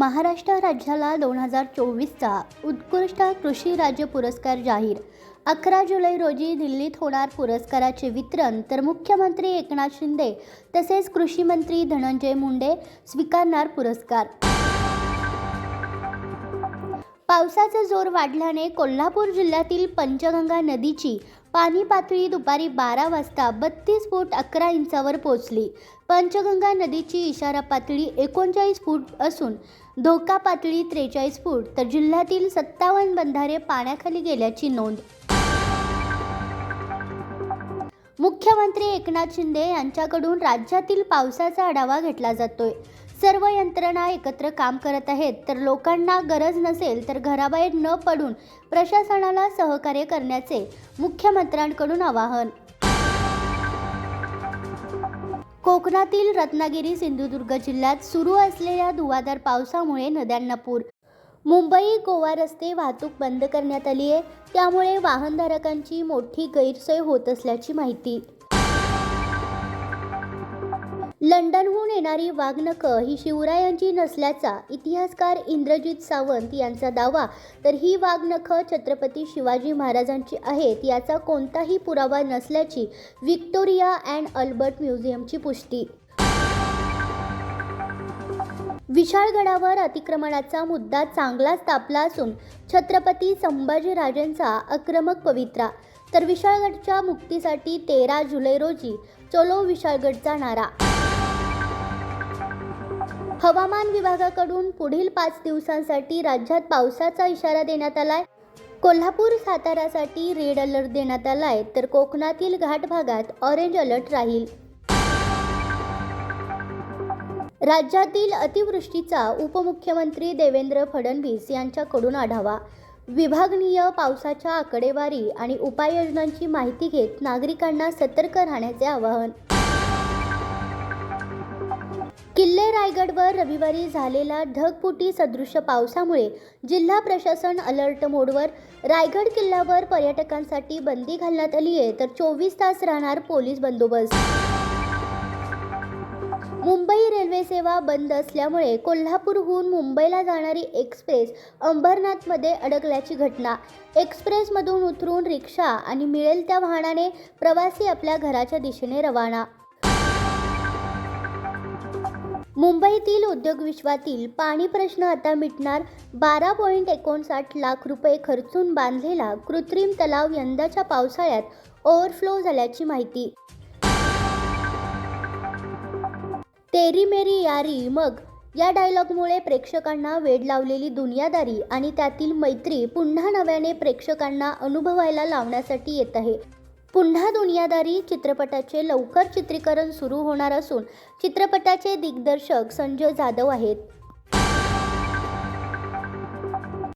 महाराष्ट्र राज्याला दोन हजार चोवीसचा उत्कृष्ट कृषी राज्य पुरस्कार जाहीर. अकरा जुलै रोजी दिल्लीत होणार पुरस्काराचे वितरण तर मुख्यमंत्री एकनाथ शिंदे तसेच कृषी मंत्री धनंजय मुंडे स्वीकारणार पुरस्कार. पावसाचा जोर वाढल्याने कोल्हापूर जिल्ह्यातील पंचगंगा नदीची पाणी पातळी दुपारी बारा वाजता बत्तीस फूट अकरा इंचावर पोहोचली. पंचगंगा नदीची इशारा पातळी एकोणचाळीस फूट असून धोका पातळी त्रेचाळीस फूट तर जिल्ह्यातील सत्तावन्न बंधारे पाण्याखाली गेल्याची नोंद. मुख्यमंत्री एकनाथ शिंदे यांच्याकडून राज्यातील पावसाचा आढावा घेतला जातोय. सर्व यंत्रणा एकत्र काम करत आहेत. तर लोकांना गरज नसेल तर घराबाहेर न पडून प्रशासनाला सहकार्य करण्याचे मुख्यमंत्र्यांकडून आवाहन. कोकणातील रत्नागिरी सिंधुदुर्ग जिल्ह्यात सुरू असलेल्या धुवाधार पावसामुळे नद्यांना पूर. मुंबई गोवा रस्ते वाहतूक बंद करण्यात आली आहे. त्यामुळे वाहनधारकांची मोठी गैरसोय होत असल्याची माहिती. लंडनहून येणारी वाघनखं ही शिवरायांची नसल्याचा इतिहासकार इंद्रजित सावंत यांचा दावा तर ही वाघनखं छत्रपती शिवाजी महाराजांची आहेत याचा कोणताही पुरावा नसल्याची व्हिक्टोरिया अँड अल्बर्ट म्युझियमची पुष्टी. विशाळगडावर अतिक्रमणाचा मुद्दा चांगलाच तापला असून छत्रपती संभाजीराजेंचा आक्रमक पवित्रा. तर विशाळगडच्या मुक्तीसाठी तेरा जुलै रोजी चलो विशाळगडचा नारा हवामान विभागाकडून पुढील पाच दिवसांसाठी राज्यात पावसाचा इशारा देण्यात आलाय. कोल्हापूर सातारासाठी रेड अलर्ट देण्यात आलाय तर कोकणातील घाट भागात ऑरेंज अलर्ट राहील. राज्यातील अतिवृष्टीचा उपमुख्यमंत्री देवेंद्र फडणवीस यांच्याकडून आढावा. विभागनीय पावसाच्या आकडेवारी आणि उपाययोजनांची माहिती घेत नागरिकांना सतर्क राहण्याचे आवाहन. किल्ले रायगडवर रविवारी झालेला ढगफुटी सदृश्य पावसामुळे जिल्हा प्रशासन अलर्ट मोडवर रायगड किल्ल्यावर पर्यटकांसाठी बंदी घालण्यात आली आहे तर चोवीस तास राहणार पोलीस बंदोबस्त. मुंबई रेल्वे सेवा बंद असल्यामुळे कोल्हापूरहून मुंबईला जाणारी एक्सप्रेस अंबरनाथमध्ये अडकल्याची घटना. एक्सप्रेसमधून उतरून रिक्षा आणि मिळेल त्या वाहनाने प्रवासी आपल्या घराच्या दिशेने रवाना मुंबईतील उद्योग विश्वातील पाणी प्रश्न आता मिटणार. बारा पॉईंट एकोणसाठ लाख रुपये खर्चून बांधलेला कृत्रिम तलाव यंदाच्या पावसाळ्यात ओव्हरफ्लो झाल्याची माहिती. तेरी मेरी यारी मग. या डायलॉगमुळे प्रेक्षकांना वेड लावलेली दुनियादारी आणि त्यातील मैत्री पुन्हा नव्याने प्रेक्षकांना अनुभवायला लावण्यासाठी येत आहे. पुन्हा दुनियादारी चित्रपटाचे लवकर चित्रीकरण सुरू होणार असून चित्रपटाचे दिग्दर्शक संजय जाधव आहेत.